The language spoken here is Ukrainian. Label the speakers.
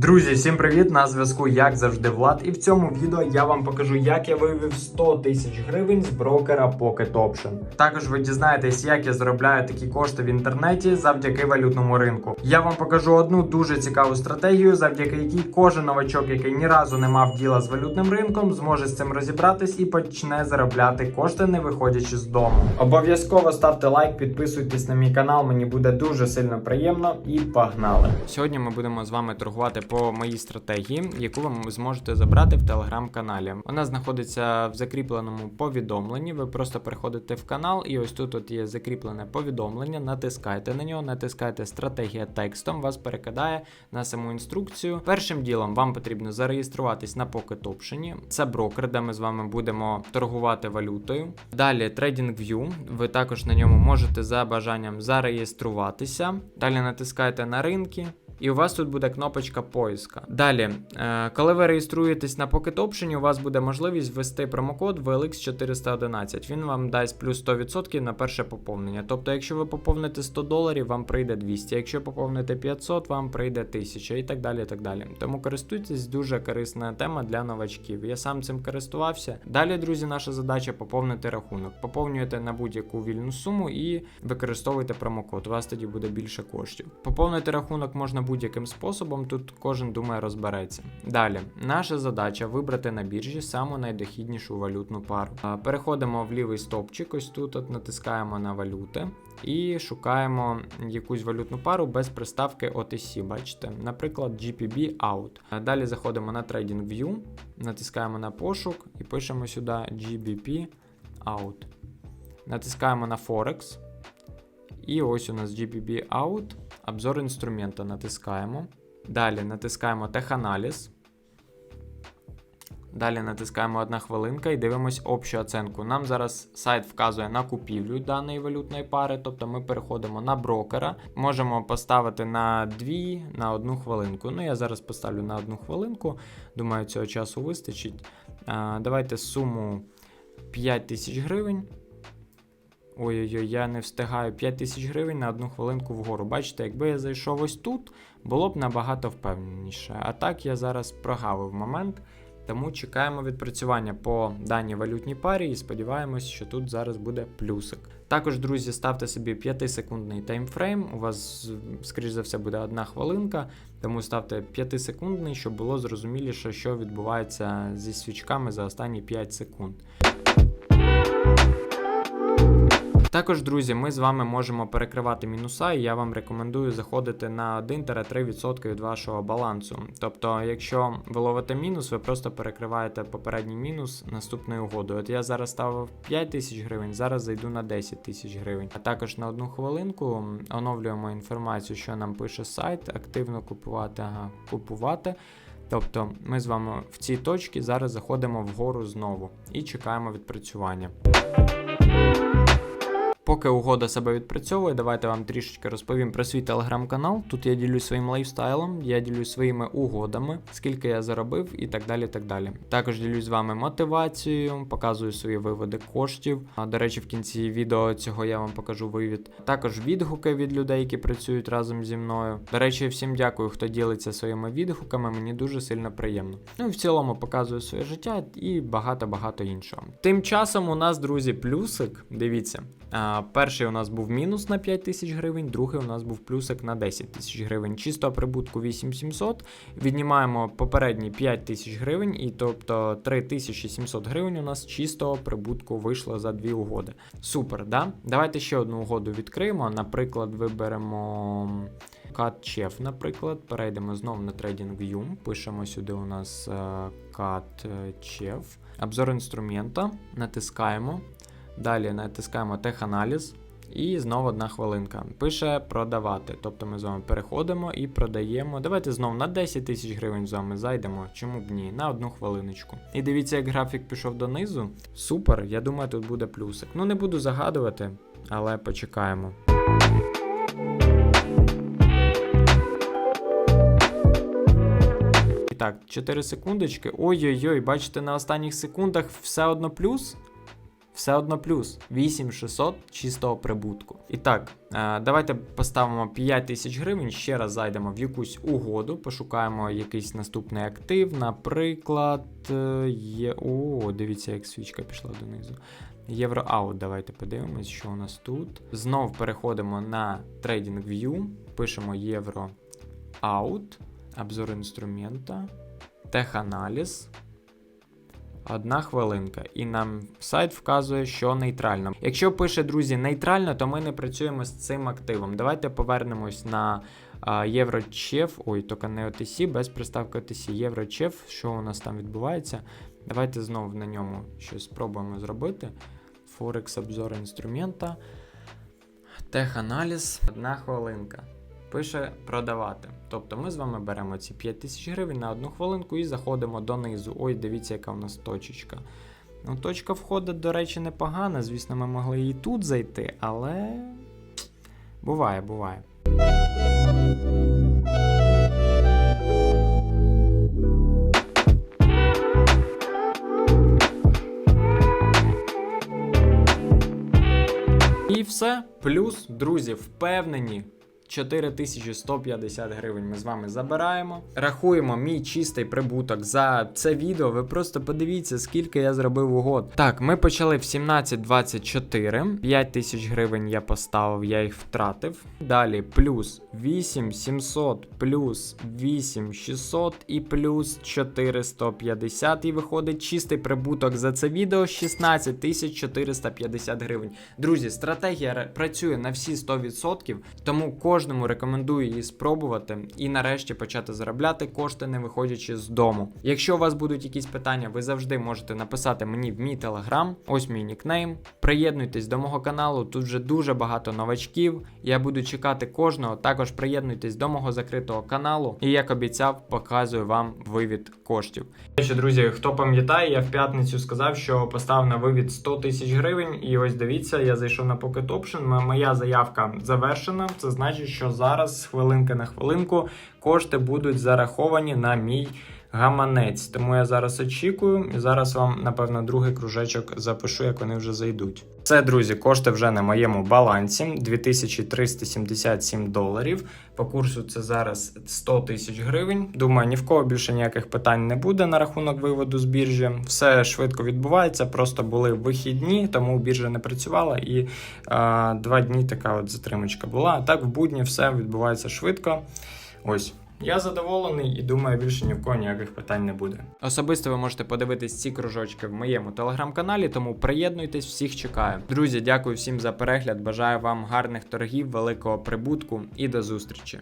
Speaker 1: Друзі, всім привіт! На зв'язку, як завжди, Влад. І в цьому відео я вам покажу, як я вивів 100 тисяч гривень з брокера Pocket Option. Також ви дізнаєтесь, як я заробляю такі кошти в інтернеті завдяки валютному ринку. Я вам покажу одну дуже цікаву стратегію, завдяки якій кожен новачок, який ні разу не мав діла з валютним ринком, зможе з цим розібратись і почне заробляти кошти, не виходячи з дому. Обов'язково ставте лайк, підписуйтесь на мій канал, мені буде дуже сильно приємно і погнали. Сьогодні ми будемо з вами торгувати по моїй стратегії, яку ви зможете забрати в телеграм-каналі. Вона знаходиться в закріпленому повідомленні. Ви просто переходите в канал, і ось тут от є закріплене повідомлення. Натискайте на нього, натискайте стратегія текстом, вас перекидає на саму інструкцію. Першим ділом вам потрібно зареєструватись на Pocket Option. Це брокер, де ми з вами будемо торгувати валютою. Далі TradingView. Ви також на ньому можете за бажанням зареєструватися. Далі натискаєте на ринки. І у вас тут буде кнопочка поиска. Далі, е, коли ви реєструєтесь на Pocket Option, у вас буде можливість ввести промокод VLX411. Він вам дасть плюс 100% на перше поповнення. Тобто, якщо ви поповните 100 доларів, вам прийде 200. Якщо поповните 500, вам прийде 1000 і так далі. і так далі. Тому користуйтесь дуже корисна тема для новачків. Я сам цим користувався. Далі, друзі, наша задача поповнити рахунок. Поповнюєте на будь-яку вільну суму і використовуйте промокод. У вас тоді буде більше коштів. Поповнити рахунок можна будь-яким способом, тут кожен думає розбереться. Далі, наша задача вибрати на біржі саму найдохіднішу валютну пару. Переходимо в лівий стопчик, ось тут от натискаємо на валюти і шукаємо якусь валютну пару без приставки OTC, бачите, наприклад, GPB Out. Далі заходимо на TradingView, натискаємо на пошук і пишемо сюди GBP Out. Натискаємо на Forex. І ось у нас GPB Out. Обзор інструмента натискаємо. Далі натискаємо теханаліз. Далі натискаємо одна хвилинка і дивимось общу оценку. Нам зараз сайт вказує на купівлю даної валютної пари, тобто ми переходимо на брокера. Можемо поставити на 2, на одну хвилинку. Ну, я зараз поставлю на одну хвилинку. Думаю, цього часу вистачить. Давайте суму 5 тисяч гривень. Ой-ой-ой, я не встигаю 5 тисяч гривень на одну хвилинку вгору. Бачите, якби я зайшов ось тут, було б набагато впевненіше. А так я зараз прогавив момент. Тому чекаємо відпрацювання по даній валютній парі і сподіваємось, що тут зараз буде плюсик. Також, друзі, ставте собі 5-секундний таймфрейм. У вас, скоріш за все, буде одна хвилинка, тому ставте 5-секундний, щоб було зрозуміліше, що відбувається зі свічками за останні 5 секунд. Також, друзі, ми з вами можемо перекривати мінуса, і я вам рекомендую заходити на 1-3% від вашого балансу. Тобто, якщо ви ловите мінус, ви просто перекриваєте попередній мінус наступною угодою. От я зараз ставив 5 тисяч гривень, зараз зайду на 10 тисяч гривень. А також на одну хвилинку оновлюємо інформацію, що нам пише сайт, активно купувати, ага, купувати. Тобто ми з вами в цій точці зараз заходимо вгору знову і чекаємо відпрацювання. Поки угода себе відпрацьовує, давайте вам трішечки розповім про свій телеграм-канал. Тут я ділюсь своїм лайфстайлом, я ділюсь своїми угодами, скільки я заробив і так далі. так далі. Також ділюсь з вами мотивацією, показую свої виводи коштів. А, До речі, в кінці відео цього я вам покажу вивід. Також відгуки від людей, які працюють разом зі мною. До речі, всім дякую, хто ділиться своїми відгуками. Мені дуже сильно приємно. Ну і в цілому показую своє життя і багато-багато іншого. Тим часом у нас, друзі, плюсик. Дивіться. Перший у нас був мінус на 5 тисяч гривень, другий у нас був плюсик на 10 тисяч гривень. Чисто прибутку 8700. Віднімаємо попередні 5 тисяч гривень, і тобто 3700 гривень у нас чистого прибутку вийшло за дві угоди. Супер, да? Давайте ще одну угоду відкриємо. Наприклад, виберемо. CatChef, наприклад, перейдемо знову на TradingView, пишемо сюди у нас е, CatChef, обзор інструмента, натискаємо. Далі натискаємо теханаліз. І знову одна хвилинка. Пише продавати. Тобто ми з вами переходимо і продаємо. Давайте знову на 10 тисяч гривень з вами зайдемо. Чому б ні? На одну хвилиночку. І дивіться, як графік пішов донизу. Супер, я думаю, тут буде плюсик. Ну не буду загадувати, але почекаємо. І так, 4 секундочки. Ой-ой-ой, бачите, на останніх секундах все одно плюс. Все одно плюс 8600 чистого прибутку. І так, е, давайте поставимо 5000 гривень. Ще раз зайдемо в якусь угоду, пошукаємо якийсь наступний актив. Наприклад, е, є. О, дивіться, як свічка пішла донизу. Євроаут, давайте подивимось, що у нас тут. Знов переходимо на TradingView, пишемо євроаут, обзор інструмента, теханаліз. Одна хвилинка, і нам сайт вказує, що нейтрально. Якщо пише, друзі, нейтрально, то ми не працюємо з цим активом. Давайте повернемось на Єврочеф. Ой, тільки не OTC, без приставки OTC. Єврочеф, що у нас там відбувається. Давайте знову на ньому щось спробуємо зробити. Форекс обзор інструмента. Теханаліз. Одна хвилинка. Пише продавати. Тобто ми з вами беремо ці 5 тисяч гривень на одну хвилинку і заходимо донизу. Ой, дивіться, яка у нас точечка. Ну, точка входу, до речі, непогана. Звісно, ми могли і тут зайти, але буває, буває. І все. Плюс, друзі, впевнені. 4150 гривень ми з вами забираємо. Рахуємо мій чистий прибуток за це відео. Ви просто подивіться, скільки я зробив угод. Так, ми почали в 17.24. 5 тисяч гривень я поставив, я їх втратив. Далі плюс 8700, плюс 8600 і плюс 4150. І виходить чистий прибуток за це відео 16450 гривень. Друзі, стратегія працює на всі 100%, тому кожному рекомендую її спробувати і нарешті почати заробляти кошти, не виходячи з дому. Якщо у вас будуть якісь питання, ви завжди можете написати мені в мій телеграм. Ось мій нікнейм. Приєднуйтесь до мого каналу. Тут вже дуже багато новачків. Я буду чекати кожного. Також приєднуйтесь до мого закритого каналу. І як обіцяв, показую вам вивід коштів. Ще, друзі, хто пам'ятає, я в п'ятницю сказав, що поставив на вивід 100 тисяч гривень. І ось дивіться, я зайшов на Pocket Option. Моя заявка завершена. Це значить, що зараз, з хвилинки на хвилинку, кошти будуть зараховані на мій гаманець. Тому я зараз очікую і зараз вам, напевно, другий кружечок запишу, як вони вже зайдуть. Це, друзі, кошти вже на моєму балансі 2377 доларів. По курсу це зараз 100 тисяч гривень. Думаю, ні в кого більше ніяких питань не буде на рахунок виводу з біржі. Все швидко відбувається. Просто були вихідні, тому біржа не працювала, і а, два дні така от затримочка була. А так в будні все відбувається швидко. Ось. Я задоволений і думаю, більше ні в кого ніяких питань не буде. Особисто ви можете подивитись ці кружочки в моєму телеграм-каналі, тому приєднуйтесь, всіх чекаю. Друзі, дякую всім за перегляд. Бажаю вам гарних торгів, великого прибутку і до зустрічі.